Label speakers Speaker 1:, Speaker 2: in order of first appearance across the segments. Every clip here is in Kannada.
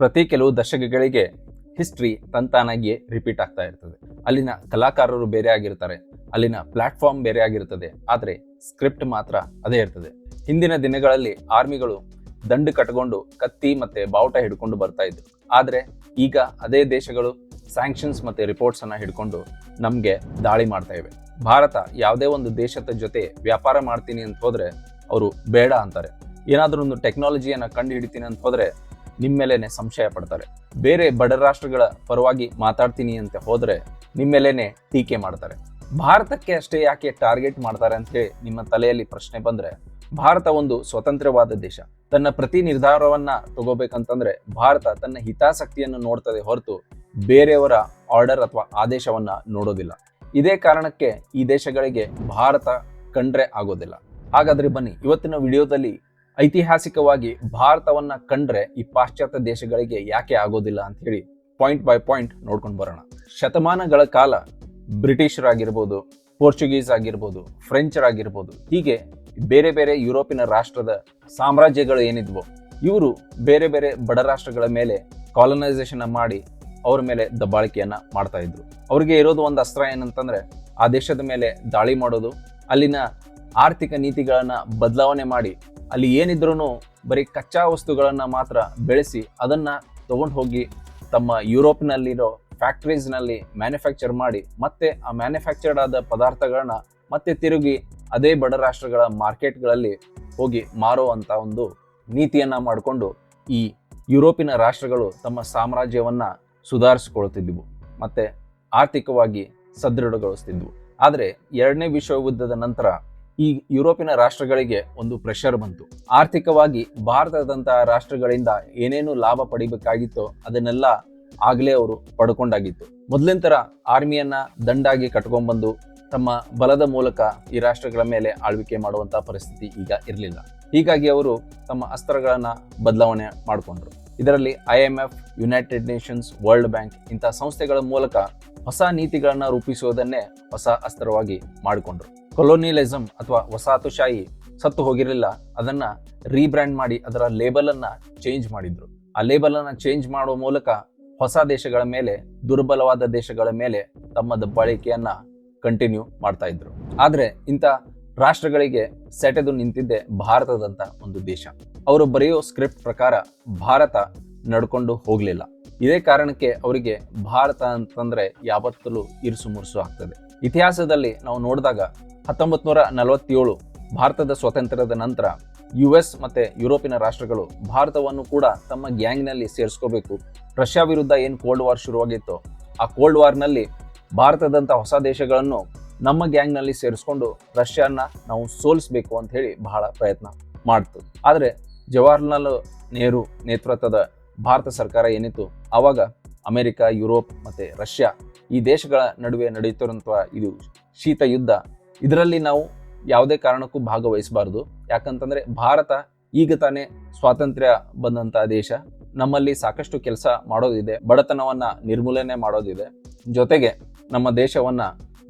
Speaker 1: ಪ್ರತಿ ಕೆಲವು ದಶಕಗಳಿಗೆ ಹಿಸ್ಟ್ರಿ ತಂತಾನಾಗಿಯೇ ರಿಪೀಟ್ ಆಗ್ತಾ ಇರ್ತದೆ. ಅಲ್ಲಿನ ಕಲಾಕಾರರು ಬೇರೆ ಆಗಿರ್ತಾರೆ, ಅಲ್ಲಿನ ಪ್ಲಾಟ್ಫಾರ್ಮ್ ಬೇರೆ ಆಗಿರ್ತದೆ, ಆದರೆ ಸ್ಕ್ರಿಪ್ಟ್ ಮಾತ್ರ ಅದೇ ಇರ್ತದೆ. ಹಿಂದಿನ ದಿನಗಳಲ್ಲಿ ಆರ್ಮಿಗಳು ದಂಡು ಕಟ್ಕೊಂಡು ಕತ್ತಿ ಮತ್ತೆ ಬಾವುಟ ಹಿಡ್ಕೊಂಡು ಬರ್ತಾ ಇದ್ರು. ಆದರೆ ಈಗ ಅದೇ ದೇಶಗಳು ಸ್ಯಾಂಕ್ಷನ್ಸ್ ಮತ್ತೆ ರಿಪೋರ್ಟ್ಸ್ ಅನ್ನ ಹಿಡ್ಕೊಂಡು ನಮಗೆ ದಾಳಿ ಮಾಡ್ತಾ ಇವೆ. ಭಾರತ ಯಾವುದೇ ಒಂದು ದೇಶದ ಜೊತೆ ವ್ಯಾಪಾರ ಮಾಡ್ತೀನಿ ಅಂತ ಹೋದ್ರೆ ಅವರು ಬೇಡ ಅಂತಾರೆ. ಏನಾದರೂ ಒಂದು ಟೆಕ್ನಾಲಜಿಯನ್ನು ಕಂಡು ಹಿಡಿತೀನಿ ಅಂತ ಹೋದ್ರೆ ನಿಮ್ಮ ಸಂಶಯ ಪಡ್ತಾರೆ. ಬೇರೆ ಬಡ ರಾಷ್ಟ್ರಗಳ ಪರವಾಗಿ ಮಾತಾಡ್ತೀನಿ ಅಂತ ಹೋದ್ರೆ ನಿಮ್ಮ ಟೀಕೆ ಮಾಡ್ತಾರೆ. ಭಾರತಕ್ಕೆ ಅಷ್ಟೇ ಯಾಕೆ ಟಾರ್ಗೆಟ್ ಮಾಡ್ತಾರೆ ಅಂತ ಹೇಳಿ ನಿಮ್ಮ ತಲೆಯಲ್ಲಿ ಪ್ರಶ್ನೆ ಬಂದ್ರೆ, ಭಾರತ ಒಂದು ಸ್ವತಂತ್ರವಾದ ದೇಶ. ತನ್ನ ಪ್ರತಿ ನಿರ್ಧಾರವನ್ನ ತಗೋಬೇಕಂತಂದ್ರೆ ಭಾರತ ತನ್ನ ಹಿತಾಸಕ್ತಿಯನ್ನು ನೋಡ್ತದೆ ಹೊರತು ಬೇರೆಯವರ ಆರ್ಡರ್ ಅಥವಾ ಆದೇಶವನ್ನ ನೋಡೋದಿಲ್ಲ. ಇದೇ ಕಾರಣಕ್ಕೆ ಈ ದೇಶಗಳಿಗೆ ಭಾರತ ಕಂಡ್ರೆ ಆಗೋದಿಲ್ಲ. ಹಾಗಾದ್ರೆ ಬನ್ನಿ, ಇವತ್ತಿನ ವಿಡಿಯೋದಲ್ಲಿ ಐತಿಹಾಸಿಕವಾಗಿ ಭಾರತವನ್ನ ಕಂಡ್ರೆ ಈ ಪಾಶ್ಚಾತ್ಯ ದೇಶಗಳಿಗೆ ಯಾಕೆ ಆಗೋದಿಲ್ಲ ಅಂತ ಹೇಳಿ ಪಾಯಿಂಟ್ ಬೈ ಪಾಯಿಂಟ್ ನೋಡ್ಕೊಂಡು ಬರೋಣ. ಶತಮಾನಗಳ ಕಾಲ ಬ್ರಿಟಿಷರಾಗಿರ್ಬೋದು, ಪೋರ್ಚುಗೀಸ್ ಆಗಿರ್ಬೋದು, ಫ್ರೆಂಚರಾಗಿರ್ಬೋದು, ಹೀಗೆ ಬೇರೆ ಬೇರೆ ಯುರೋಪಿನ ರಾಷ್ಟ್ರದ ಸಾಮ್ರಾಜ್ಯಗಳು ಏನಿದ್ವು, ಇವರು ಬೇರೆ ಬೇರೆ ಬಡ ರಾಷ್ಟ್ರಗಳ ಮೇಲೆ ಕಾಲನೈಸೇಷನ್ ಮಾಡಿ ಅವ್ರ ಮೇಲೆ ದಬ್ಬಾಳಿಕೆಯನ್ನ ಮಾಡ್ತಾ ಇದ್ರು. ಅವ್ರಿಗೆ ಇರೋದು ಒಂದು ಅಸ್ತ್ರ ಏನಂತಂದ್ರೆ ಆ ದೇಶದ ಮೇಲೆ ದಾಳಿ ಮಾಡೋದು, ಅಲ್ಲಿನ ಆರ್ಥಿಕ ನೀತಿಗಳನ್ನು ಬದಲಾವಣೆ ಮಾಡಿ ಅಲ್ಲಿ ಏನಿದ್ರೂ ಬರೀ ಕಚ್ಚಾ ವಸ್ತುಗಳನ್ನು ಮಾತ್ರ ಬೆಳೆಸಿ ಅದನ್ನು ತಗೊಂಡು ಹೋಗಿ ತಮ್ಮ ಯುರೋಪ್ನಲ್ಲಿರೋ ಫ್ಯಾಕ್ಟ್ರೀಸ್ನಲ್ಲಿ ಮ್ಯಾನುಫ್ಯಾಕ್ಚರ್ ಮಾಡಿ ಮತ್ತೆ ಆ ಮ್ಯಾನುಫ್ಯಾಕ್ಚರ್ಡ್ ಆದ ಪದಾರ್ಥಗಳನ್ನ ಮತ್ತೆ ತಿರುಗಿ ಅದೇ ಬಡ ರಾಷ್ಟ್ರಗಳ ಮಾರ್ಕೆಟ್ಗಳಲ್ಲಿ ಹೋಗಿ ಮಾರುವಂಥ ಒಂದು ನೀತಿಯನ್ನ ಮಾಡಿಕೊಂಡು ಈ ಯುರೋಪಿನ ರಾಷ್ಟ್ರಗಳು ತಮ್ಮ ಸಾಮ್ರಾಜ್ಯವನ್ನ ಸುಧಾರಿಸಿಕೊಳ್ತಿದ್ವು ಮತ್ತೆ ಆರ್ಥಿಕವಾಗಿ ಸದೃಢಗೊಳಿಸ್ತಿದ್ವು. ಆದರೆ ಎರಡನೇ ವಿಶ್ವ ಯುದ್ಧದ ನಂತರ ಈ ಯುರೋಪಿನ ರಾಷ್ಟ್ರಗಳಿಗೆ ಒಂದು ಪ್ರೆಷರ್ ಬಂತು. ಆರ್ಥಿಕವಾಗಿ ಭಾರತದಂತಹ ರಾಷ್ಟ್ರಗಳಿಂದ ಏನೇನು ಲಾಭ ಪಡಿಬೇಕಾಗಿತ್ತೋ ಅದನ್ನೆಲ್ಲ ಆಗಲೇ ಅವರು ಪಡ್ಕೊಂಡಾಗಿತ್ತು. ಮೊದಲಿನ ತರ ಆರ್ಮಿಯನ್ನ ದಂಡಾಗಿ ಕಟ್ಕೊಂಡ್ಬಂದು ತಮ್ಮ ಬಲದ ಮೂಲಕ ಈ ರಾಷ್ಟ್ರಗಳ ಮೇಲೆ ಆಳ್ವಿಕೆ ಮಾಡುವಂತ ಪರಿಸ್ಥಿತಿ ಈಗ ಇರಲಿಲ್ಲ. ಹೀಗಾಗಿ ಅವರು ತಮ್ಮ ಅಸ್ತ್ರಗಳನ್ನ ಬದಲಾವಣೆ ಮಾಡಿಕೊಂಡ್ರು. ಇದರಲ್ಲಿ I M F united nations world bank ಇಂತಹ ಸಂಸ್ಥೆಗಳ ಮೂಲಕ ಹೊಸ ನೀತಿಗಳನ್ನು ರೂಪಿಸುವುದನ್ನೇ ಹೊಸ ಅಸ್ತ್ರವಾಗಿ ಮಾಡಿಕೊಂಡ್ರು. ಕೊಲೋನಿಯಲಿಸಂ ಅಥವಾ ವಸಾಹತುಶಾಹಿ ಸತ್ತು ಹೋಗಿರಲಿಲ್ಲ, ಅದನ್ನ ರೀಬ್ರ್ಯಾಂಡ್ ಮಾಡಿ ಅದರ ಲೇಬಲ್ ಅನ್ನ ಚೇಂಜ್ ಮಾಡಿದ್ರು. ಆ ಲೇಬಲ್ ಅನ್ನ ಚೇಂಜ್ ಮಾಡುವ ಮೂಲಕ ಹೊಸ ದೇಶಗಳ ಮೇಲೆ, ದುರ್ಬಲವಾದ ದೇಶಗಳ ಮೇಲೆ ತಮ್ಮ ಬಳಕೆಯನ್ನ ಕಂಟಿನ್ಯೂ ಮಾಡ್ತಾ ಇದ್ರು. ಆದ್ರೆ ಇಂಥ ರಾಷ್ಟ್ರಗಳಿಗೆ ಸೆಟೆದು ನಿಂತಿದ್ದೆ ಭಾರತದಂತ ಒಂದು ದೇಶ. ಅವರು ಬರೆಯೋ ಸ್ಕ್ರಿಪ್ಟ್ ಪ್ರಕಾರ ಭಾರತ ನಡ್ಕೊಂಡು ಹೋಗ್ಲಿಲ್ಲ. ಇದೇ ಕಾರಣಕ್ಕೆ ಅವರಿಗೆ ಭಾರತ ಅಂತಂದ್ರೆ ಯಾವತ್ತಲೂ ಇರುಸು ಮುರುಸು ಆಗ್ತದೆ. ಇತಿಹಾಸದಲ್ಲಿ ನಾವು ನೋಡಿದಾಗ ಹತ್ತೊಂಬತ್ ನೂರ ನಲವತ್ತೇಳು ಭಾರತದ ಸ್ವಾತಂತ್ರ್ಯದ ನಂತರ ಯು ಎಸ್ ಮತ್ತೆ ಯುರೋಪಿನ ರಾಷ್ಟ್ರಗಳು ಭಾರತವನ್ನು ಕೂಡ ತಮ್ಮ ಗ್ಯಾಂಗ್ನಲ್ಲಿ ಸೇರಿಸ್ಕೋಬೇಕು. ರಷ್ಯಾ ವಿರುದ್ಧ ಏನು ಕೋಲ್ಡ್ ವಾರ್ ಶುರುವಾಗಿತ್ತು, ಆ ಕೋಲ್ಡ್ ವಾರ್ನಲ್ಲಿ ಭಾರತದಂಥ ಹೊಸ ದೇಶಗಳನ್ನು ನಮ್ಮ ಗ್ಯಾಂಗ್ನಲ್ಲಿ ಸೇರಿಸ್ಕೊಂಡು ರಷ್ಯಾನ ನಾವು ಸೋಲಿಸಬೇಕು ಅಂತ ಹೇಳಿ ಬಹಳ ಪ್ರಯತ್ನ ಮಾಡ್ತು. ಆದರೆ ಜವಾಹರ್ಲಾಲ್ ನೆಹರು ನೇತೃತ್ವದ ಭಾರತ ಸರ್ಕಾರ ಏನಿತ್ತು, ಆವಾಗ ಅಮೆರಿಕ, ಯುರೋಪ್ ಮತ್ತೆ ರಷ್ಯಾ ಈ ದೇಶಗಳ ನಡುವೆ ನಡೆಯುತ್ತಿರುವಂಥ ಇದು ಶೀತ ಯುದ್ಧ ಇದರಲ್ಲಿ ನಾವು ಯಾವುದೇ ಕಾರಣಕ್ಕೂ ಭಾಗವಹಿಸಬಾರ್ದು. ಯಾಕಂತಂದ್ರೆ ಭಾರತ ಈಗ ತಾನೇ ಸ್ವಾತಂತ್ರ್ಯ ಬಂದಂಥ ದೇಶ. ನಮ್ಮಲ್ಲಿ ಸಾಕಷ್ಟು ಕೆಲಸ ಮಾಡೋದಿದೆ. ಬಡತನವನ್ನ ನಿರ್ಮೂಲನೆ ಮಾಡೋದಿದೆ. ಜೊತೆಗೆ ನಮ್ಮ ದೇಶವನ್ನ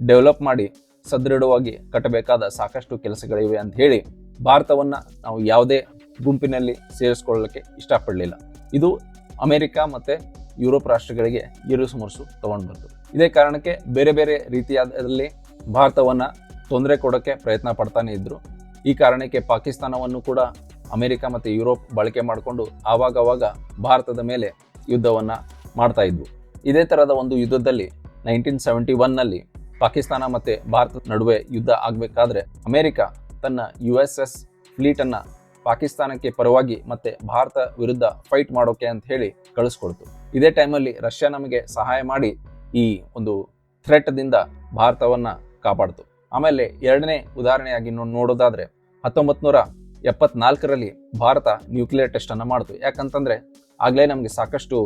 Speaker 1: ಡೆವಲಪ್ ಮಾಡಿ ಸದೃಢವಾಗಿ ಕಟ್ಟಬೇಕಾದ ಸಾಕಷ್ಟು ಕೆಲಸಗಳಿವೆ ಅಂತ ಹೇಳಿ ಭಾರತವನ್ನ ನಾವು ಯಾವುದೇ ಗುಂಪಿನಲ್ಲಿ ಸೇರಿಸ್ಕೊಳ್ಳೋಕ್ಕೆ ಇಷ್ಟಪಡಲಿಲ್ಲ. ಇದು ಅಮೆರಿಕ ಮತ್ತೆ ಯುರೋಪ್ ರಾಷ್ಟ್ರಗಳಿಗೆ ಇರುಸು ಮುರುಸು ಬಂತು ಇದೇ ಕಾರಣಕ್ಕೆ ಬೇರೆ ಬೇರೆ ರೀತಿಯಾದಲ್ಲಿ ಭಾರತವನ್ನ ತೊಂದರೆ ಕೊಡೋಕ್ಕೆ ಪ್ರಯತ್ನ ಪಡ್ತಾನೆ ಇದ್ದರು ಈ ಕಾರಣಕ್ಕೆ ಪಾಕಿಸ್ತಾನವನ್ನು ಕೂಡ ಅಮೆರಿಕ ಮತ್ತು ಯುರೋಪ್ ಬಳಕೆ ಮಾಡಿಕೊಂಡು ಆವಾಗವಾಗ ಭಾರತದ ಮೇಲೆ ಯುದ್ಧವನ್ನು ಮಾಡ್ತಾ ಇದ್ವು. ಇದೇ ಥರದ ಒಂದು ಯುದ್ಧದಲ್ಲಿ ನೈನ್ಟೀನ್ ಸೆವೆಂಟಿ ಒನ್ನಲ್ಲಿ ಪಾಕಿಸ್ತಾನ ಮತ್ತು ಭಾರತದ ನಡುವೆ ಯುದ್ಧ ಆಗಬೇಕಾದ್ರೆ ಅಮೆರಿಕ ತನ್ನ ಯು ಎಸ್ ಎಸ್ ಫ್ಲೀಟನ್ನು ಪಾಕಿಸ್ತಾನಕ್ಕೆ ಪರವಾಗಿ ಮತ್ತೆ ಭಾರತ ವಿರುದ್ಧ ಫೈಟ್ ಮಾಡೋಕೆ ಅಂತ ಹೇಳಿ ಕಳಿಸ್ಕೊಡ್ತು. ಇದೇ ಟೈಮಲ್ಲಿ ರಷ್ಯಾ ನಮಗೆ ಸಹಾಯ ಮಾಡಿ ಈ ಒಂದು ಥ್ರೆಟ್ದಿಂದ ಭಾರತವನ್ನು ಕಾಪಾಡ್ತು. ಆಮೇಲೆ ಎರಡನೇ ಉದಾಹರಣೆಯಾಗಿ ನೋಡೋದಾದ್ರೆ ಹತ್ತೊಂಬತ್ ನೂರ ಎಪ್ಪತ್ನಾಲ್ಕರಲ್ಲಿ ಭಾರತ ನ್ಯೂಕ್ಲಿಯರ್ ಟೆಸ್ಟ್ ಅನ್ನು ಮಾಡ್ತು. ಯಾಕಂತಂದ್ರೆ ಆಗ್ಲೇ ನಮಗೆ ಸಾಕಷ್ಟು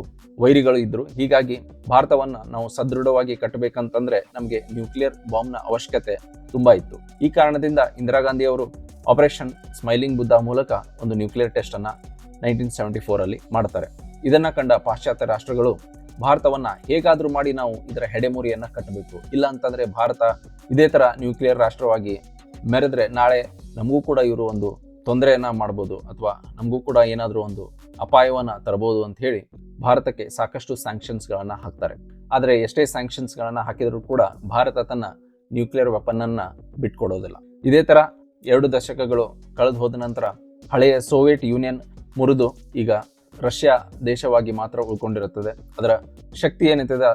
Speaker 1: ವೈರಿಗಳು ಇದ್ರು. ಹೀಗಾಗಿ ಭಾರತವನ್ನ ನಾವು ಸದೃಢವಾಗಿ ಕಟ್ಟಬೇಕಂತಂದ್ರೆ ನಮಗೆ ನ್ಯೂಕ್ಲಿಯರ್ ಬಾಂಬ್ನ ಅವಶ್ಯಕತೆ ತುಂಬಾ ಇತ್ತು. ಈ ಕಾರಣದಿಂದ ಇಂದಿರಾ ಗಾಂಧಿ ಅವರು ಆಪರೇಷನ್ ಸ್ಮೈಲಿಂಗ್ ಬುದ್ಧ ಮೂಲಕ ಒಂದು ನ್ಯೂಕ್ಲಿಯರ್ ಟೆಸ್ಟ್ ಅನ್ನ ನೈನ್ಟೀನ್ ಸೆವೆಂಟಿ ಫೋರ್ ಅಲ್ಲಿ ಮಾಡ್ತಾರೆ. ಇದನ್ನ ಕಂಡ ಪಾಶ್ಚಾತ್ಯ ರಾಷ್ಟ್ರಗಳು ಭಾರತವನ್ನ ಹೇಗಾದ್ರೂ ಮಾಡಿ ನಾವು ಇದರ ಹೆಡೆಮುರಿಯನ್ನ ಕಟ್ಟಬೇಕು. ಇಲ್ಲ ಅಂತಂದ್ರೆ ಭಾರತ ಇದೇ ತರ ನ್ಯೂಕ್ಲಿಯರ್ ರಾಷ್ಟ್ರವಾಗಿ ಮೆರೆದ್ರೆ ನಾಳೆ ನಮಗೂ ಕೂಡ ಇವರು ಒಂದು ತೊಂದರೆಯನ್ನ ಮಾಡ್ಬೋದು ಅಥವಾ ನಮಗೂ ಕೂಡ ಏನಾದರೂ ಒಂದು ಅಪಾಯವನ್ನ ತರಬಹುದು ಅಂತ ಹೇಳಿ ಭಾರತಕ್ಕೆ ಸಾಕಷ್ಟು ಸ್ಯಾಂಕ್ಷನ್ಸ್ಗಳನ್ನ ಹಾಕ್ತಾರೆ. ಆದರೆ ಎಷ್ಟೇ ಸ್ಯಾಂಕ್ಷನ್ಸ್ಗಳನ್ನ ಹಾಕಿದರೂ ಕೂಡ ಭಾರತ ತನ್ನ ನ್ಯೂಕ್ಲಿಯರ್ ವೆಪನ್ ಅನ್ನ ಬಿಟ್ಕೊಡೋದಿಲ್ಲ. ಇದೇ ತರ ಎರಡು ದಶಕಗಳು ಕಳೆದು ಹೋದ ನಂತರ ಹಳೆಯ ಸೋವಿಯತ್ ಯೂನಿಯನ್ ಮುರಿದು ಈಗ ರಷ್ಯಾ ದೇಶವಾಗಿ ಮಾತ್ರ ಉಳ್ಕೊಂಡಿರುತ್ತದೆ. ಅದರ ಶಕ್ತಿ ಏನಿದೆ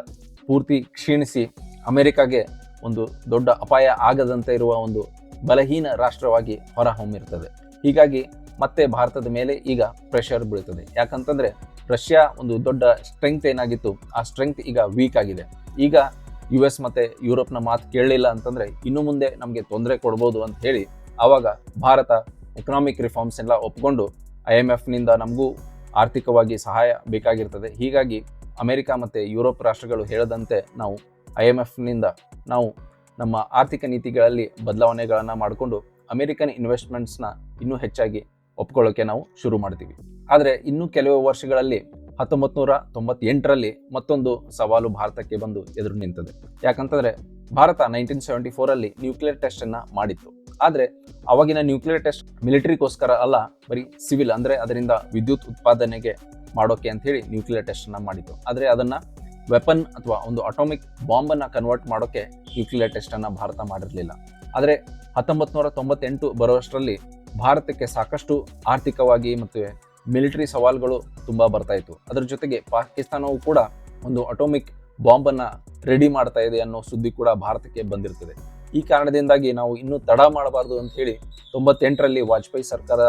Speaker 1: ಪೂರ್ತಿ ಕ್ಷೀಣಿಸಿ ಅಮೆರಿಕಾಗೆ ಒಂದು ದೊಡ್ಡ ಅಪಾಯ ಆಗದಂತೆ ಇರುವ ಒಂದು ಬಲಹೀನ ರಾಷ್ಟ್ರವಾಗಿ ಹೊರಹೊಮ್ಮಿರ್ತದೆ ಹೀಗಾಗಿ ಮತ್ತೆ ಭಾರತದ ಮೇಲೆ ಈಗ ಪ್ರೆಷರ್ ಬೀಳ್ತದೆ. ಯಾಕಂತಂದ್ರೆ ರಷ್ಯಾ ಒಂದು ದೊಡ್ಡ ಸ್ಟ್ರೆಂಗ್ತ್ ಏನಾಗಿತ್ತು, ಆ ಸ್ಟ್ರೆಂಗ್ತ್ ಈಗ ವೀಕ್ ಆಗಿದೆ. ಈಗ ಯು ಎಸ್ ಮತ್ತೆ ಯುರೋಪ್ನ ಮಾತು ಕೇಳಲಿಲ್ಲ ಅಂತಂದ್ರೆ ಇನ್ನು ಮುಂದೆ ನಮಗೆ ತೊಂದರೆ ಕೊಡ್ಬೋದು ಅಂತ ಹೇಳಿ, ಆವಾಗ ಭಾರತ ಎಕನಾಮಿಕ್ ರಿಫಾರ್ಮ್ಸ್ ಎಲ್ಲ ಒಪ್ಕೊಂಡು ಐ ಎಂ ಎಫ್ನಿಂದ ನಮಗೂ ಆರ್ಥಿಕವಾಗಿ ಸಹಾಯ ಬೇಕಾಗಿರ್ತದೆ. ಹೀಗಾಗಿ ಅಮೆರಿಕ ಮತ್ತು ಯುರೋಪ್ ರಾಷ್ಟ್ರಗಳು ಹೇಳದಂತೆ ನಾವು ಐ ಎಂ ಎಫ್ನಿಂದ ನಾವು ನಮ್ಮ ಆರ್ಥಿಕ ನೀತಿಗಳಲ್ಲಿ ಬದಲಾವಣೆಗಳನ್ನು ಮಾಡಿಕೊಂಡು ಅಮೆರಿಕನ್ ಇನ್ವೆಸ್ಟ್ಮೆಂಟ್ಸ್ನ ಇನ್ನೂ ಹೆಚ್ಚಾಗಿ ಒಪ್ಕೊಳ್ಳೋಕೆ ನಾವು ಶುರು ಮಾಡ್ತೀವಿ. ಆದರೆ ಇನ್ನೂ ಕೆಲವು ವರ್ಷಗಳಲ್ಲಿ ಹತ್ತೊಂಬತ್ತು ನೂರ ತೊಂಬತ್ತೆಂಟರಲ್ಲಿ ಮತ್ತೊಂದು ಸವಾಲು ಭಾರತಕ್ಕೆ ಬಂದು ಎದುರು ನಿಂತದೆ. ಯಾಕಂತಂದರೆ ಭಾರತ ನೈನ್ಟೀನ್ ಸೆವೆಂಟಿ ಫೋರಲ್ಲಿ ನ್ಯೂಕ್ಲಿಯರ್ ಟೆಸ್ಟನ್ನು ಮಾಡಿತ್ತು. ಆದರೆ ಅವಾಗಿನ ನ್ಯೂಕ್ಲಿಯರ್ ಟೆಸ್ಟ್ ಮಿಲಿಟರಿಗೋಸ್ಕರ ಅಲ್ಲ, ಬರೀ ಸಿವಿಲ್ ಅಂದರೆ ಅದರಿಂದ ವಿದ್ಯುತ್ ಉತ್ಪಾದನೆಗೆ ಮಾಡೋಕೆ ಅಂತ ಹೇಳಿ ನ್ಯೂಕ್ಲಿಯರ್ ಟೆಸ್ಟ್ ಅನ್ನ ಮಾಡಿತ್ತು ಆದರೆ ಅದನ್ನ ವೆಪನ್ ಅಥವಾ ಒಂದು ಅಟೋಮಿಕ್ ಬಾಂಬನ್ನು ಕನ್ವರ್ಟ್ ಮಾಡೋಕೆ ನ್ಯೂಕ್ಲಿಯರ್ ಟೆಸ್ಟ್ ಅನ್ನ ಭಾರತ ಮಾಡಿರಲಿಲ್ಲ. ಆದರೆ ಹತ್ತೊಂಬತ್ತು ನೂರ ತೊಂಬತ್ತೆಂಟು ಬರುವಷ್ಟರಲ್ಲಿ ಭಾರತಕ್ಕೆ ಸಾಕಷ್ಟು ಆರ್ಥಿಕವಾಗಿ ಮತ್ತು ಮಿಲಿಟರಿ ಸವಾಲುಗಳು ತುಂಬಾ ಬರ್ತಾ ಇತ್ತು. ಅದರ ಜೊತೆಗೆ ಪಾಕಿಸ್ತಾನವು ಕೂಡ ಒಂದು ಅಟೋಮಿಕ್ ಬಾಂಬನ್ನು ರೆಡಿ ಮಾಡ್ತಾ ಇದೆ ಅನ್ನೋ ಸುದ್ದಿ ಕೂಡ ಭಾರತಕ್ಕೆ ಬಂದಿರ್ತದೆ. ಈ ಕಾರಣದಿಂದಾಗಿ ನಾವು ಇನ್ನೂ ತಡ ಮಾಡಬಾರದು ಅಂತ ಹೇಳಿ ತೊಂಬತ್ತೆಂಟರಲ್ಲಿ ವಾಜಪೇಯಿ ಸರ್ಕಾರ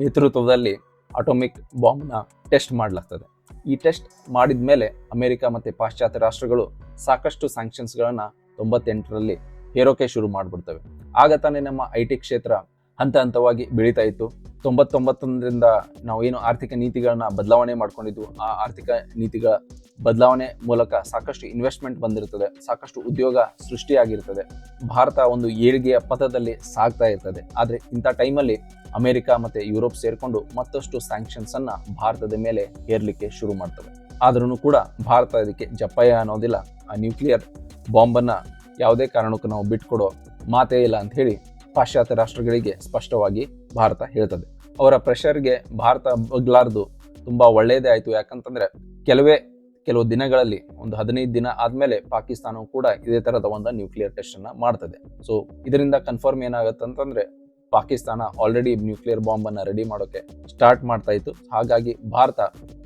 Speaker 1: ನೇತೃತ್ವದಲ್ಲಿ ಅಟೋಮಿಕ್ ಬಾಂಬ್ನ ಟೆಸ್ಟ್ ಮಾಡಲಾಗ್ತದೆ. ಈ ಟೆಸ್ಟ್ ಮಾಡಿದ ಮೇಲೆ ಅಮೆರಿಕ ಮತ್ತು ಪಾಶ್ಚಾತ್ಯ ರಾಷ್ಟ್ರಗಳು ಸಾಕಷ್ಟು ಸ್ಯಾಂಕ್ಷನ್ಸ್ಗಳನ್ನು ತೊಂಬತ್ತೆಂಟರಲ್ಲಿ ಹೇರೋಕೆ ಶುರು ಮಾಡಿಬಿಡ್ತವೆ. ಆಗ ತಾನೇ ನಮ್ಮ ಐ ಟಿ ಕ್ಷೇತ್ರ ಹಂತ ಹಂತವಾಗಿ ಬೆಳೀತಾ ಇತ್ತು. ತೊಂಬತ್ತೊಂಬತ್ತರಿಂದ ನಾವು ಏನು ಆರ್ಥಿಕ ನೀತಿಗಳನ್ನ ಬದಲಾವಣೆ ಮಾಡ್ಕೊಂಡಿದ್ವು, ಆ ಆರ್ಥಿಕ ನೀತಿಗಳ ಬದಲಾವಣೆ ಮೂಲಕ ಸಾಕಷ್ಟು ಇನ್ವೆಸ್ಟ್ಮೆಂಟ್ ಬಂದಿರ್ತದೆ, ಸಾಕಷ್ಟು ಉದ್ಯೋಗ ಸೃಷ್ಟಿಯಾಗಿರ್ತದೆ. ಭಾರತ ಒಂದು ಏಳಿಗೆಯ ಪಥದಲ್ಲಿ ಸಾಗ್ತಾ ಇರ್ತದೆ. ಆದರೆ ಇಂಥ ಟೈಮಲ್ಲಿ ಅಮೆರಿಕ ಮತ್ತು ಯುರೋಪ್ ಸೇರಿಕೊಂಡು ಮತ್ತಷ್ಟು ಸ್ಯಾಂಕ್ಷನ್ಸನ್ನು ಭಾರತದ ಮೇಲೆ ಹೇರಲಿಕ್ಕೆ ಶುರು ಮಾಡ್ತವೆ ಆದ್ರೂ ಕೂಡ ಭಾರತ ಇದಕ್ಕೆ ಜಪಾಯ ಅನ್ನೋದಿಲ್ಲ, ಆ ನ್ಯೂಕ್ಲಿಯರ್ ಬಾಂಬನ್ನು ಯಾವುದೇ ಕಾರಣಕ್ಕೂ ನಾವು ಬಿಟ್ಕೊಡೋ ಮಾತೇ ಇಲ್ಲ ಅಂತ ಹೇಳಿ ಪಾಶ್ಚಾತ್ಯ ರಾಷ್ಟ್ರಗಳಿಗೆ ಸ್ಪಷ್ಟವಾಗಿ ಭಾರತ ಹೇಳ್ತದೆ. ಅವರ ಪ್ರೆಷರ್ಗೆ ಭಾರತ ಬಗ್ಲಾರ್ದು ತುಂಬಾ ಒಳ್ಳೆಯದೇ ಆಯಿತು. ಯಾಕಂತಂದ್ರೆ ಕೆಲವೇ, ಕೆಲವು ದಿನಗಳಲ್ಲಿ, ಒಂದು ಹದಿನೈದು ದಿನ ಆದ್ಮೇಲೆ ಪಾಕಿಸ್ತಾನವು ಕೂಡ ಇದೇ ತರದ ಒಂದು ನ್ಯೂಕ್ಲಿಯರ್ ಟೆಸ್ಟ್ ಅನ್ನ ಮಾಡ್ತದೆ. ಸೊ ಇದರಿಂದ ಕನ್ಫರ್ಮ್ ಏನಾಗುತ್ತೆ ಅಂತಂದ್ರೆ ಪಾಕಿಸ್ತಾನ ಆಲ್ರೆಡಿ ನ್ಯೂಕ್ಲಿಯರ್ ಬಾಂಬನ್ನು ರೆಡಿ ಮಾಡೋಕೆ ಸ್ಟಾರ್ಟ್ ಮಾಡ್ತಾ ಇತ್ತು. ಹಾಗಾಗಿ ಭಾರತ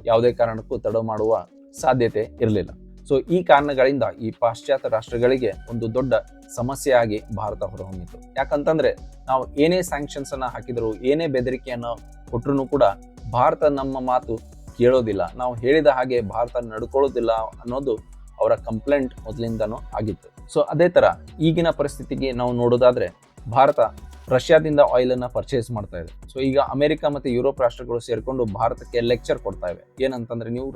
Speaker 1: ಯಾವುದೇ ಕಾರಣಕ್ಕೂ ತಡ ಮಾಡುವ ಸಾಧ್ಯತೆ ಇರಲಿಲ್ಲ. ಸೊ ಈ ಕಾರಣಗಳಿಂದ ಈ ಪಾಶ್ಚಾತ್ಯ ರಾಷ್ಟ್ರಗಳಿಗೆ ಒಂದು ದೊಡ್ಡ ಸಮಸ್ಯೆಯಾಗಿ ಭಾರತ ಹೊರಹೊಮ್ಮಿತು. ಯಾಕಂತಂದ್ರೆ, ನಾವು ಏನೇ ಸ್ಯಾಂಕ್ಷನ್ಸ್ ಅನ್ನ ಹಾಕಿದ್ರು, ಏನೇ ಬೆದರಿಕೆಯನ್ನು ಕೊಟ್ಟರು ಕೂಡ ಭಾರತ ನಮ್ಮ ಮಾತು ಕೇಳೋದಿಲ್ಲ. ನಾವು ಹೇಳಿದ ಹಾಗೆ ಭಾರತ ನಡ್ಕೊಳ್ಳೋದಿಲ್ಲ ಅನ್ನೋದು ಅವರ ಕಂಪ್ಲೇಂಟ್ ಮೊದಲಿಂದನೂ ಆಗಿತ್ತು. ಸೊ ಅದೇ ತರ ಈಗಿನ ಪರಿಸ್ಥಿತಿಗೆ ನಾವು ನೋಡೋದಾದ್ರೆ, ಭಾರತ ರಷ್ಯಾದಿಂದ ಆಯಿಲ್ ಅನ್ನ ಪರ್ಚೇಸ್ ಮಾಡ್ತಾ ಇದೆ. ಸೊ ಈಗ ಅಮೆರಿಕ ಮತ್ತು ಯುರೋಪ್ ರಾಷ್ಟ್ರಗಳು ಸೇರಿಕೊಂಡು ಭಾರತಕ್ಕೆ ಲೆಕ್ಚರ್ ಕೊಡ್ತಾ ಇವೆ. ಏನಂತಂದ್ರೆ, ನೀವು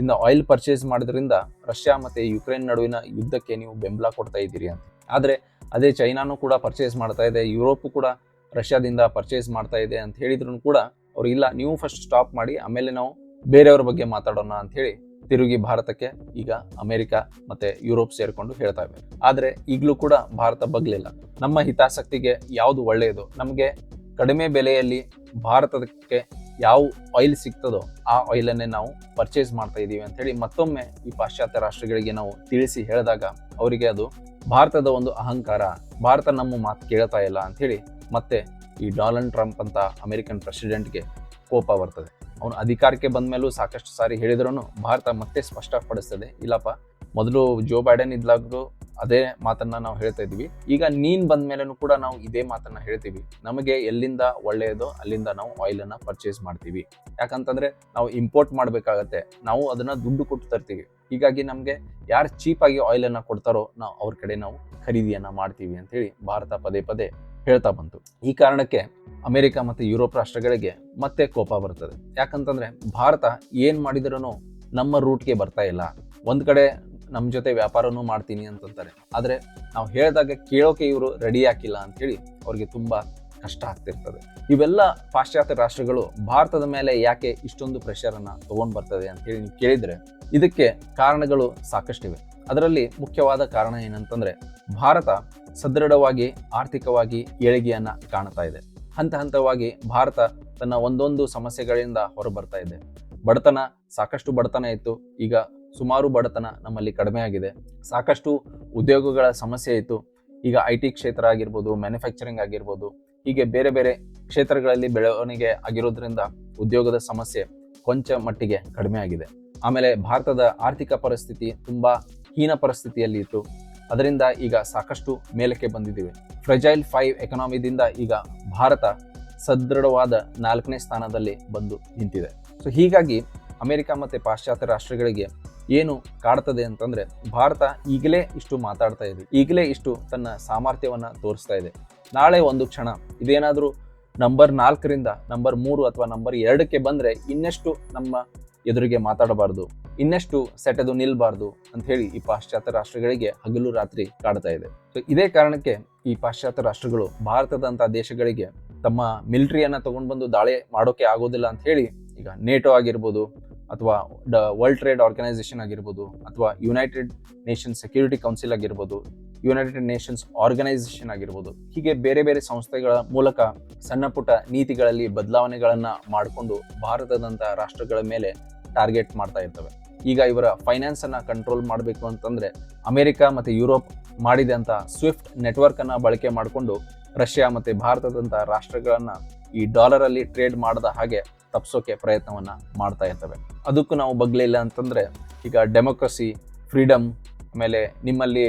Speaker 1: ರಷ್ಯಾದಿಂದ ಆಯಿಲ್ ಪರ್ಚೇಸ್ ಮಾಡೋದ್ರಿಂದ ರಷ್ಯಾ ಮತ್ತು ಯುಕ್ರೇನ್ ನಡುವಿನ ಯುದ್ಧಕ್ಕೆ ನೀವು ಬೆಂಬಲ ಕೊಡ್ತಾ ಇದ್ದೀರಿ ಅಂತ. ಆದರೆ ಅದೇ ಚೈನಾನು ಕೂಡ ಪರ್ಚೇಸ್ ಮಾಡ್ತಾ ಇದೆ ಯುರೋಪು ಕೂಡ ರಷ್ಯಾದಿಂದ ಪರ್ಚೇಸ್ ಮಾಡ್ತಾ ಇದೆ ಅಂತ ಹೇಳಿದ್ರು ಕೂಡ ಅವ್ರು ಇಲ್ಲ, ನೀವು ಫಸ್ಟ್ ಸ್ಟಾಪ್ ಮಾಡಿ, ಆಮೇಲೆ ನಾವು ಬೇರೆಯವ್ರ ಬಗ್ಗೆ ಮಾತಾಡೋಣ ಅಂತ ಹೇಳಿ ತಿರುಗಿ ಭಾರತಕ್ಕೆ ಈಗ ಅಮೆರಿಕ ಮತ್ತೆ ಯುರೋಪ್ ಸೇರ್ಕೊಂಡು ಹೇಳ್ತಾ ಇವೆ ಆದ್ರೆ ಈಗಲೂ ಕೂಡ ಭಾರತ ಬಗ್ಲಿಲ್ಲ. ನಮ್ಮ ಹಿತಾಸಕ್ತಿಗೆ ಯಾವುದು ಒಳ್ಳೆಯದು ನಮಗೆ ಕಡಿಮೆ ಬೆಲೆಯಲ್ಲಿ ಭಾರತಕ್ಕೆ ಯಾವ ಆಯಿಲ್ ಸಿಗ್ತದೋ ಆ ಆಯಿಲನ್ನೇ ನಾವು ಪರ್ಚೇಸ್ ಮಾಡ್ತಾ ಇದ್ದೀವಿ ಅಂತ ಮತ್ತೊಮ್ಮೆ ಈ ಪಾಶ್ಚಾತ್ಯ ರಾಷ್ಟ್ರಗಳಿಗೆ ನಾವು ತಿಳಿಸಿ ಹೇಳಿದಾಗ ಅವರಿಗೆ ಅದು ಭಾರತದ ಒಂದು ಅಹಂಕಾರ, ಭಾರತ ನಮ್ಮ ಮಾತು ಕೇಳ್ತಾ ಇಲ್ಲ ಅಂಥೇಳಿ ಮತ್ತೆ ಈ ಡೊನಾಲ್ಡ್ ಟ್ರಂಪ್ ಅಂತ ಅಮೆರಿಕನ್ ಪ್ರೆಸಿಡೆಂಟ್ಗೆ ಕೋಪ ಬರ್ತದೆ. ಅವನು ಅಧಿಕಾರಕ್ಕೆ ಬಂದ ಮೇಲೂ ಸಾಕಷ್ಟು ಸಾರಿ ಹೇಳಿದ್ರು ಭಾರತ ಮತ್ತೆ ಸ್ಪಷ್ಟಪಡಿಸ್ತದೆ. ಇಲ್ಲಪ್ಪ, ಮೊದಲು ಜೋ ಬೈಡನ್ ಇದ್ಲಾಗ್ಲೂ ಅದೇ ಮಾತನ್ನ ನಾವು ಹೇಳ್ತಾ ಇದ್ದೀವಿ. ಈಗ ನೀನ್ ಬಂದ ಮೇಲೂ ಕೂಡ ನಾವು ಇದೇ ಮಾತನ್ನ ಹೇಳ್ತೀವಿ. ನಮಗೆ ಎಲ್ಲಿಂದ ಒಳ್ಳೆಯದೋ ಅಲ್ಲಿಂದ ನಾವು ಆಯಿಲ್ ಅನ್ನ ಪರ್ಚೇಸ್ ಮಾಡ್ತೀವಿ. ಯಾಕಂತಂದ್ರೆ ನಾವು ಇಂಪೋರ್ಟ್ ಮಾಡ್ಬೇಕಾಗತ್ತೆ. ನಾವು ಅದನ್ನ ದುಡ್ಡು ಕೊಟ್ಟು ತರ್ತೀವಿ. ಹೀಗಾಗಿ ನಮಗೆ ಯಾರು ಚೀಪ್ ಆಗಿ ಆಯಿಲ್ ಅನ್ನ ಕೊಡ್ತಾರೋ ನಾವು ಅವ್ರ ಕಡೆ ನಾವು ಖರೀದಿಯನ್ನ ಮಾಡ್ತೀವಿ ಅಂತ ಹೇಳಿ ಭಾರತ ಪದೇ ಪದೇ ಹೇಳ್ತಾ ಬಂತು. ಈ ಕಾರಣಕ್ಕೆ ಅಮೆರಿಕ ಮತ್ತು ಯುರೋಪ್ ರಾಷ್ಟ್ರಗಳಿಗೆ ಮತ್ತೆ ಕೋಪ ಬರ್ತದೆ. ಯಾಕಂತಂದ್ರೆ ಭಾರತ ಏನ್ ಮಾಡಿದ್ರೂ ನಮ್ಮ ರೂಟ್ಗೆ ಬರ್ತಾ ಇಲ್ಲ. ಒಂದ್ ಕಡೆ ನಮ್ಮ ಜೊತೆ ವ್ಯಾಪಾರನೂ ಮಾಡ್ತೀನಿ ಅಂತಂತಾರೆ. ಆದರೆ ನಾವು ಹೇಳಿದಾಗ ಕೇಳೋಕೆ ಇವರು ರೆಡಿ ಹಾಕಿಲ್ಲ ಅಂಥೇಳಿ ಅವ್ರಿಗೆ ತುಂಬ ಕಷ್ಟ ಆಗ್ತಿರ್ತದೆ. ಇವೆಲ್ಲ ಪಾಶ್ಚಾತ್ಯ ರಾಷ್ಟ್ರಗಳು ಭಾರತದ ಮೇಲೆ ಯಾಕೆ ಇಷ್ಟೊಂದು ಪ್ರೆಷರನ್ನು ತೊಗೊಂಡು ಬರ್ತದೆ ಅಂತ ಹೇಳಿ ನೀವು ಕೇಳಿದ್ರೆ ಇದಕ್ಕೆ ಕಾರಣಗಳು ಸಾಕಷ್ಟಿವೆ ಅದರಲ್ಲಿ ಮುಖ್ಯವಾದ ಕಾರಣ ಏನಂತಂದ್ರೆ ಭಾರತ ಸದೃಢವಾಗಿ, ಆರ್ಥಿಕವಾಗಿ ಏಳಿಗೆಯನ್ನು ಕಾಣ್ತಾ ಇದೆ. ಹಂತ ಹಂತವಾಗಿ ಭಾರತ ತನ್ನ ಒಂದೊಂದು ಸಮಸ್ಯೆಗಳಿಂದ ಹೊರಬರ್ತಾ ಇದೆ. ಬಡತನ, ಸಾಕಷ್ಟು ಬಡತನ ಇತ್ತು. ಈಗ ಸುಮಾರು ಬಡತನ ನಮ್ಮಲ್ಲಿ ಕಡಿಮೆ ಆಗಿದೆ. ಸಾಕಷ್ಟು ಉದ್ಯೋಗಗಳ ಸಮಸ್ಯೆ ಇತ್ತು. ಈಗ ಐ ಟಿ ಕ್ಷೇತ್ರ ಆಗಿರ್ಬೋದು ಮ್ಯಾನುಫ್ಯಾಕ್ಚರಿಂಗ್ ಆಗಿರ್ಬೋದು, ಹೀಗೆ ಬೇರೆ ಬೇರೆ ಕ್ಷೇತ್ರಗಳಲ್ಲಿ ಬೆಳವಣಿಗೆ ಆಗಿರೋದ್ರಿಂದ ಉದ್ಯೋಗದ ಸಮಸ್ಯೆ ಕೊಂಚ ಮಟ್ಟಿಗೆ ಕಡಿಮೆ ಆಗಿದೆ. ಆಮೇಲೆ ಭಾರತದ ಆರ್ಥಿಕ ಪರಿಸ್ಥಿತಿ ತುಂಬ ಹೀನ ಪರಿಸ್ಥಿತಿಯಲ್ಲಿ ಇತ್ತು. ಅದರಿಂದ ಈಗ ಸಾಕಷ್ಟು ಮೇಲಕ್ಕೆ ಬಂದಿದ್ದೀವಿ. ಫ್ರೆಜೈಲ್ ಫೈವ್ ಎಕನಾಮಿದಿಂದ ಈಗ ಭಾರತ ಸದೃಢವಾದ ನಾಲ್ಕನೇ ಸ್ಥಾನದಲ್ಲಿ ಬಂದು ನಿಂತಿದೆ. ಸೊ ಹೀಗಾಗಿ ಅಮೆರಿಕ ಮತ್ತು ಪಾಶ್ಚಾತ್ಯ ರಾಷ್ಟ್ರಗಳಿಗೆ ಏನು ಕಾಡ್ತದೆ ಅಂತಂದ್ರೆ ಭಾರತ ಈಗಲೇ ಇಷ್ಟು ಮಾತಾಡ್ತಾ ಇದೆ. ಈಗಲೇ ಇಷ್ಟು ತನ್ನ ಸಾಮರ್ಥ್ಯವನ್ನ ತೋರಿಸ್ತಾ ಇದೆ. ನಾಳೆ ಒಂದು ಕ್ಷಣ ಇದೇನಾದರೂ ನಂಬರ್ ನಾಲ್ಕರಿಂದ ನಂಬರ್ ಮೂರು ಅಥವಾ ನಂಬರ್ ಎರಡಕ್ಕೆ ಬಂದ್ರೆ ಇನ್ನೆಷ್ಟು ನಮ್ಮ ಎದುರಿಗೆ ಮಾತಾಡಬಾರ್ದು. ಇನ್ನಷ್ಟು ಸೆಟೆದು ನಿಲ್ಬಾರ್ದು ಅಂತ ಹೇಳಿ ಈ ಪಾಶ್ಚಾತ್ಯ ರಾಷ್ಟ್ರಗಳಿಗೆ ಹಗಲು ರಾತ್ರಿ ಕಾಡ್ತಾ ಇದೆ. ಇದೇ ಕಾರಣಕ್ಕೆ ಈ ಪಾಶ್ಚಾತ್ಯ ರಾಷ್ಟ್ರಗಳು ಭಾರತದಂತಹ ದೇಶಗಳಿಗೆ ತಮ್ಮ ಮಿಲಿಟರಿಯನ್ನ ತಗೊಂಡ್ಬಂದು ದಾಳಿ ಮಾಡೋಕೆ ಆಗೋದಿಲ್ಲ ಅಂತ ಹೇಳಿ ಈಗ ನೇಟೋ ಆಗಿರ್ಬೋದು ಅಥವಾ ದ ವರ್ಲ್ಡ್ ಟ್ರೇಡ್ ಆರ್ಗನೈಸೇಷನ್ ಆಗಿರ್ಬೋದು ಅಥವಾ ಯುನೈಟೆಡ್ ನೇಷನ್ ಸೆಕ್ಯೂರಿಟಿ ಕೌನ್ಸಿಲ್ ಆಗಿರ್ಬೋದು ಯುನೈಟೆಡ್ ನೇಷನ್ಸ್ ಆರ್ಗನೈಸೇಷನ್ ಆಗಿರ್ಬೋದು, ಹೀಗೆ ಬೇರೆ ಬೇರೆ ಸಂಸ್ಥೆಗಳ ಮೂಲಕ ಸಣ್ಣ ಪುಟ್ಟ ನೀತಿಗಳಲ್ಲಿ ಬದಲಾವಣೆಗಳನ್ನು ಮಾಡಿಕೊಂಡು ಭಾರತದಂತ ರಾಷ್ಟ್ರಗಳ ಮೇಲೆ ಟಾರ್ಗೆಟ್ ಮಾಡ್ತಾ ಇರ್ತವೆ. ಈಗ ಇವರ ಫೈನಾನ್ಸ್ ಅನ್ನ ಕಂಟ್ರೋಲ್ ಮಾಡಬೇಕು ಅಂತಂದ್ರೆ ಅಮೆರಿಕ ಮತ್ತೆ ಯುರೋಪ್ ಮಾಡಿದಂತ ಸ್ವಿಫ್ಟ್ ನೆಟ್ವರ್ಕ್ ಅನ್ನ ಬಳಕೆ ಮಾಡಿಕೊಂಡು ರಷ್ಯಾ ಮತ್ತೆ ಭಾರತದಂತ ರಾಷ್ಟ್ರಗಳನ್ನ ಈ ಡಾಲರ್ ಅಲ್ಲಿ ಟ್ರೇಡ್ ಮಾಡದ ಹಾಗೆ ತಪ್ಸೋಕೆ ಪ್ರಯತ್ನವನ್ನು ಮಾಡ್ತಾ ಇರ್ತವೆ. ಅದಕ್ಕೂ ನಾವು ಬಗ್ಲಿಲ್ಲ ಅಂತಂದರೆ ಈಗ ಡೆಮೋಕ್ರಸಿ ಫ್ರೀಡಮ್ ಆಮೇಲೆ ನಿಮ್ಮಲ್ಲಿ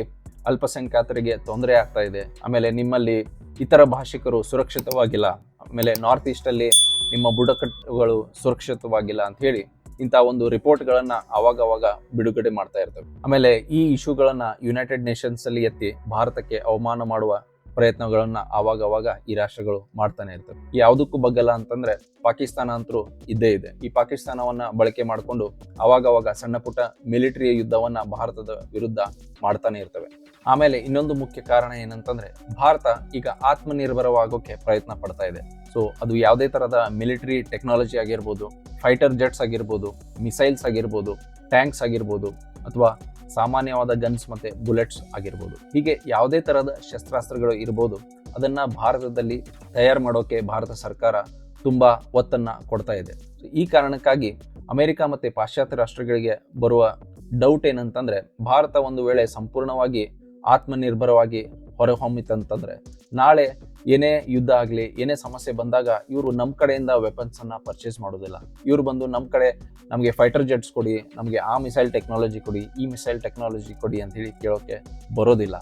Speaker 1: ಅಲ್ಪಸಂಖ್ಯಾತರಿಗೆ ತೊಂದರೆ ಆಗ್ತಾ ಇದೆ, ಆಮೇಲೆ ನಿಮ್ಮಲ್ಲಿ ಇತರ ಭಾಷಿಕರು ಸುರಕ್ಷಿತವಾಗಿಲ್ಲ, ಆಮೇಲೆ ನಾರ್ತ್ ಈಸ್ಟಲ್ಲಿ ನಿಮ್ಮ ಬುಡಕಟ್ಟುಗಳು ಸುರಕ್ಷಿತವಾಗಿಲ್ಲ ಅಂತ ಹೇಳಿ ಇಂಥ ಒಂದು ರಿಪೋರ್ಟ್ಗಳನ್ನು ಆವಾಗವಾಗ ಬಿಡುಗಡೆ ಮಾಡ್ತಾ ಇರ್ತವೆ. ಆಮೇಲೆ ಈ ಇಶ್ಯೂಗಳನ್ನು ಯುನೈಟೆಡ್ ನೇಷನ್ಸಲ್ಲಿ ಎತ್ತಿ ಭಾರತಕ್ಕೆ ಅವಮಾನ ಮಾಡುವ ಪ್ರಯತ್ನಗಳನ್ನ ಅವಾಗ ಅವಾಗ ಈ ರಾಷ್ಟ್ರಗಳು ಮಾಡ್ತಾನೆ ಇರ್ತವೆ. ಯಾವುದಕ್ಕೂ ಬಗ್ಗಲ್ಲ ಅಂತಂದ್ರೆ ಪಾಕಿಸ್ತಾನ ಅಂತರೂ ಇದ್ದೇ ಇದೆ. ಈ ಪಾಕಿಸ್ತಾನವನ್ನ ಬಳಕೆ ಮಾಡಿಕೊಂಡು ಅವಾಗ ಅವಾಗ ಸಣ್ಣ ಪುಟ್ಟ ಮಿಲಿಟರಿ ಯುದ್ಧವನ್ನ ಭಾರತದ ವಿರುದ್ಧ ಮಾಡ್ತಾನೆ ಇರ್ತವೆ. ಆಮೇಲೆ ಇನ್ನೊಂದು ಮುಖ್ಯ ಕಾರಣ ಏನಂತಂದ್ರೆ ಭಾರತ ಈಗ ಆತ್ಮನಿರ್ಭರವಾಗೋಕೆ ಪ್ರಯತ್ನ ಪಡ್ತಾ ಇದೆ. ಸೊ ಅದು ಯಾವುದೇ ತರಹದ ಮಿಲಿಟರಿ ಟೆಕ್ನಾಲಜಿ ಆಗಿರ್ಬೋದು, ಫೈಟರ್ ಜೆಟ್ಸ್ ಆಗಿರ್ಬೋದು, ಮಿಸೈಲ್ಸ್ ಆಗಿರ್ಬೋದು, ಟ್ಯಾಂಕ್ಸ್ ಆಗಿರ್ಬೋದು, ಅಥವಾ ಸಾಮಾನ್ಯವಾದ ಗನ್ಸ್ ಮತ್ತೆ ಬುಲೆಟ್ಸ್ ಆಗಿರ್ಬೋದು. ಹೀಗೆ ಯಾವುದೇ ಥರದ ಶಸ್ತ್ರಾಸ್ತ್ರಗಳು ಇರ್ಬೋದು. ಅದನ್ನ ಭಾರತದಲ್ಲಿ ತಯಾರು ಮಾಡೋಕೆ ಭಾರತ ಸರ್ಕಾರ ತುಂಬಾ ಒತ್ತನ್ನ ಕೊಡ್ತಾ ಇದೆ. ಈ ಕಾರಣಕ್ಕಾಗಿ ಅಮೆರಿಕ ಮತ್ತೆ ಪಾಶ್ಚಾತ್ಯ ರಾಷ್ಟ್ರಗಳಿಗೆ ಬರುವ ಡೌಟ್ ಏನಂತಂದ್ರೆ, ಭಾರತ ಒಂದು ವೇಳೆ ಸಂಪೂರ್ಣವಾಗಿ ಆತ್ಮನಿರ್ಭರವಾಗಿ ಹೊರಹೊಮ್ಮಿತಂತಂದ್ರೆ ನಾಳೆ ಏನೇ ಯುದ್ಧ ಆಗಲಿ, ಏನೇ ಸಮಸ್ಯೆ ಬಂದಾಗ ಇವರು ನಮ್ಮ ಕಡೆಯಿಂದ ವೆಪನ್ಸ್ ಅನ್ನ ಪರ್ಚೇಸ್ ಮಾಡೋದಿಲ್ಲ. ಇವ್ರು ಬಂದು ನಮ್ಮ ಕಡೆ ನಮಗೆ ಫೈಟರ್ ಜೆಟ್ಸ್ ಕೊಡಿ, ನಮಗೆ ಆ ಮಿಸೈಲ್ ಟೆಕ್ನಾಲಜಿ ಕೊಡಿ, ಈ ಮಿಸೈಲ್ ಟೆಕ್ನಾಲಜಿ ಕೊಡಿ ಅಂತ ಹೇಳಿ ಕೇಳೋಕೆ ಬರೋದಿಲ್ಲ.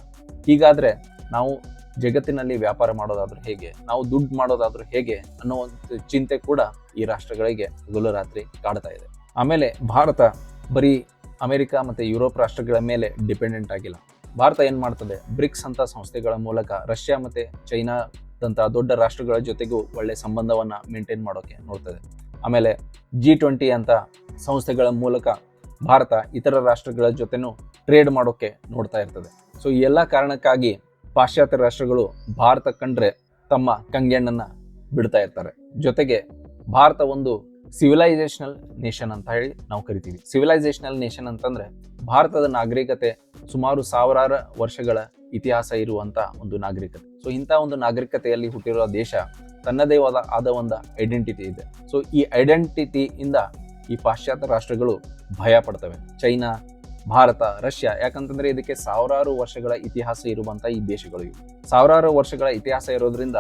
Speaker 1: ಹೀಗಾದ್ರೆ ನಾವು ಜಗತ್ತಿನಲ್ಲಿ ವ್ಯಾಪಾರ ಮಾಡೋದಾದ್ರೂ ಹೇಗೆ, ನಾವು ದುಡ್ಡು ಮಾಡೋದಾದ್ರೂ ಹೇಗೆ ಅನ್ನೋ ಒಂದು ಚಿಂತೆ ಕೂಡ ಈ ರಾಷ್ಟ್ರಗಳಿಗೆ ಹಗಲು ರಾತ್ರಿ ಕಾಡ್ತಾ ಇದೆ. ಆಮೇಲೆ ಭಾರತ ಬರೀ ಅಮೆರಿಕ ಮತ್ತು ಯುರೋಪ್ ರಾಷ್ಟ್ರಗಳ ಮೇಲೆ ಡಿಪೆಂಡೆಂಟ್ ಆಗಿಲ್ಲ. ಭಾರತ ಏನು ಮಾಡ್ತದೆ? ಬ್ರಿಕ್ಸ್ ಅಂತ ಸಂಸ್ಥೆಗಳ ಮೂಲಕ ರಷ್ಯಾ ಮತ್ತೆ ಚೈನಾದಂಥ ದೊಡ್ಡ ರಾಷ್ಟ್ರಗಳ ಜೊತೆಗೂ ಒಳ್ಳೆ ಸಂಬಂಧವನ್ನ ಮೇಂಟೈನ್ ಮಾಡೋಕೆ ನೋಡ್ತದೆ. ಆಮೇಲೆ ಜಿ ಟ್ವೆಂಟಿ ಅಂತ ಸಂಸ್ಥೆಗಳ ಮೂಲಕ ಭಾರತ ಇತರ ರಾಷ್ಟ್ರಗಳ ಜೊತೆನೂ ಟ್ರೇಡ್ ಮಾಡೋಕೆ ನೋಡ್ತಾ ಇರ್ತದೆ. ಸೊ ಈ ಎಲ್ಲ ಕಾರಣಕ್ಕಾಗಿ ಪಾಶ್ಚಾತ್ಯ ರಾಷ್ಟ್ರಗಳು ಭಾರತ ಕಂಡ್ರೆ ತಮ್ಮ ಕಂಗೆಣ್ಣನ್ನು ಬಿಡ್ತಾ ಇರ್ತಾರೆ. ಜೊತೆಗೆ ಭಾರತ ಒಂದು ಸಿವಿಲೈಸೇಷನಲ್ ನೇಷನ್ ಅಂತ ಹೇಳಿ ನಾವು ಕರಿತೀವಿ. ಸಿವಿಲೈಸೇಷನಲ್ ನೇಷನ್ ಅಂತಂದ್ರೆ ಭಾರತದ ನಾಗರಿಕತೆ ಸುಮಾರು ಸಾವಿರಾರು ವರ್ಷಗಳ ಇತಿಹಾಸ ಇರುವಂತ ಒಂದು ನಾಗರಿಕತೆ. ಸೊ ಇಂಥ ಒಂದು ನಾಗರಿಕತೆಯಲ್ಲಿ ಹುಟ್ಟಿರುವ ದೇಶ ತನ್ನದೇ ಆದ ಒಂದು ಐಡೆಂಟಿಟಿ ಇದೆ. ಸೊ ಈ ಐಡೆಂಟಿಟಿಯಿಂದ ಈ ಪಾಶ್ಚಾತ್ಯ ರಾಷ್ಟ್ರಗಳು ಭಯ ಪಡ್ತವೆ. ಚೈನಾ, ಭಾರತ, ರಷ್ಯಾ, ಯಾಕಂತಂದ್ರೆ ಇದಕ್ಕೆ ಸಾವಿರಾರು ವರ್ಷಗಳ ಇತಿಹಾಸ ಇರುವಂತ ಈ ದೇಶಗಳು ಇವು. ಸಾವಿರಾರು ವರ್ಷಗಳ ಇತಿಹಾಸ ಇರೋದ್ರಿಂದ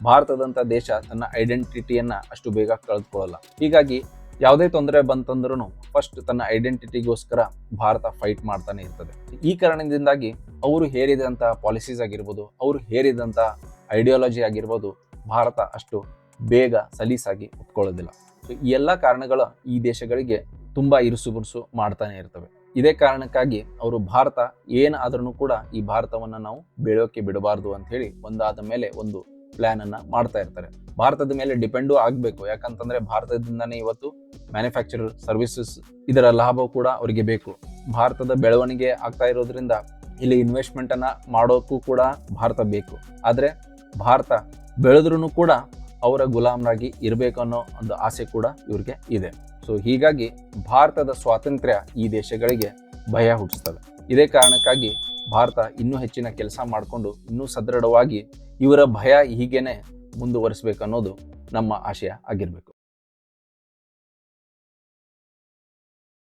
Speaker 1: ಭಾರತದಂತ ದೇಶ ತನ್ನ ಐಡೆಂಟಿಟಿಯನ್ನು ಅಷ್ಟು ಬೇಗ ಕಳೆದುಕೊಳ್ಳಲ್ಲ ಹೀಗಾಗಿ ಯಾವುದೇ ತೊಂದರೆ ಬಂತಂದ್ರೂ ಫಸ್ಟ್ ತನ್ನ ಐಡೆಂಟಿಟಿಗೋಸ್ಕರ ಭಾರತ ಫೈಟ್ ಮಾಡ್ತಾನೆ ಇರ್ತದೆ. ಈ ಕಾರಣದಿಂದಾಗಿ ಅವರು ಹೇರಿದಂಥ ಪಾಲಿಸೀಸ್ ಆಗಿರ್ಬೋದು, ಅವರು ಹೇರಿದಂಥ ಐಡಿಯಾಲಜಿ ಆಗಿರ್ಬೋದು ಭಾರತ ಅಷ್ಟು ಬೇಗ ಸಲೀಸಾಗಿ ಒಪ್ಕೊಳ್ಳೋದಿಲ್ಲ. ಸೊ ಈ ಎಲ್ಲ ಕಾರಣಗಳು ಈ ದೇಶಗಳಿಗೆ ತುಂಬ ಇರುಸು ಬುರುಸು ಮಾಡ್ತಾನೆ ಇರ್ತವೆ. ಇದೇ ಕಾರಣಕ್ಕಾಗಿ ಅವರು ಭಾರತ ಏನಾದ್ರೂ ಕೂಡ ಈ ಭಾರತವನ್ನು ನಾವು ಬೆಳೆಯೋಕೆ ಬಿಡಬಾರ್ದು ಅಂತ ಹೇಳಿ ಒಂದಾದ ಮೇಲೆ ಒಂದು ಪ್ಲಾನ್ ಅನ್ನ ಮಾಡ್ತಾ ಇರ್ತಾರೆ. ಭಾರತದ ಮೇಲೆ ಡಿಪೆಂಡು ಆಗಬೇಕು. ಯಾಕಂತಂದ್ರೆ ಭಾರತದಿಂದನೇ ಇವತ್ತು ಮ್ಯಾನುಫ್ಯಾಕ್ಚರ್ ಸರ್ವಿಸಸ್ ಇದರ ಲಾಭ ಕೂಡ ಅವರಿಗೆ ಬೇಕು. ಭಾರತದ ಬೆಳವಣಿಗೆ ಆಗ್ತಾ ಇರೋದ್ರಿಂದ ಇಲ್ಲಿ ಇನ್ವೆಸ್ಟ್ಮೆಂಟ್ ಅನ್ನ ಮಾಡೋಕ್ಕೂ ಕೂಡ ಭಾರತ ಬೇಕು. ಆದರೆ ಭಾರತ ಬೆಳೆದ್ರೂ ಕೂಡ ಅವರ ಗುಲಾಮರಾಗಿ ಇರಬೇಕು ಅನ್ನೋ ಒಂದು ಆಸೆ ಕೂಡ ಇವ್ರಿಗೆ ಇದೆ. ಸೊ ಹೀಗಾಗಿ ಭಾರತದ ಸ್ವಾತಂತ್ರ್ಯ ಈ ದೇಶಗಳಿಗೆ ಭಯ ಹುಟ್ಟಿಸ್ತದೆ. ಇದೇ ಕಾರಣಕ್ಕಾಗಿ ಭಾರತ ಇನ್ನೂ ಹೆಚ್ಚಿನ ಕೆಲಸ ಮಾಡಿಕೊಂಡು ಇನ್ನೂ ಸದೃಢವಾಗಿ ಇವರ ಭಯ ಹೀಗೇನೆ ಮುಂದುವರಿಸಬೇಕನ್ನೋದು ನಮ್ಮ ಆಶಯ ಆಗಿರಬೇಕು.